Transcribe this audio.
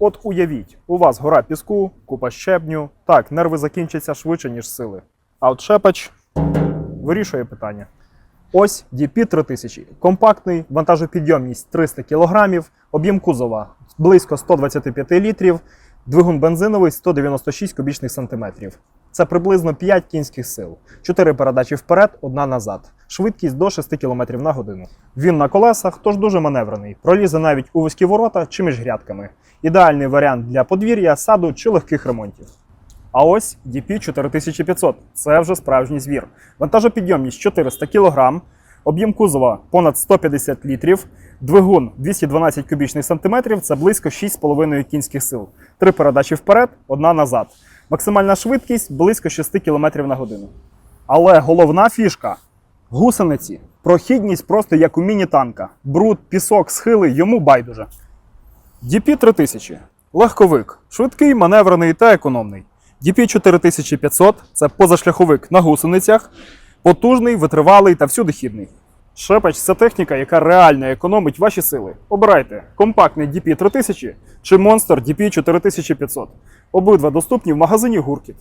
От уявіть, у вас гора піску, купа щебню. Так, нерви закінчаться швидше, ніж сили. А от шепач вирішує питання. Ось DP 3000. Компактний, вантажопідйомність 300 кг, об'єм кузова близько 125 літрів, двигун бензиновий 196 кубічних сантиметрів. Це приблизно 5 кінських сил, 4 передачі вперед, одна назад. Швидкість до 6 км на годину. Він на колесах, тож дуже маневрений. Пролізе навіть у вузькі ворота чи між грядками. Ідеальний варіант для подвір'я, саду чи легких ремонтів. А ось DP 4500. Це вже справжній звір. Вантажопідйомність 400 кг, об'єм кузова понад 150 літрів, двигун 212 кубічних сантиметрів, це близько 6,5 кінських сил. Три передачі вперед, одна назад. Максимальна швидкість близько 6 км на годину. Але головна фішка гусениці. Прохідність просто як у міні-танка. Бруд, пісок, схили йому байдуже. DP 3000 легковик, швидкий, маневрений та економний. DP 4500 це позашляховик на гусеницях, потужний, витривалий та всюдихідний. Шепач це техніка, яка реально економить ваші сили. Обирайте компактний DP 3000 чи монстр DP 4500. Обидва доступні в магазині Гуркіт.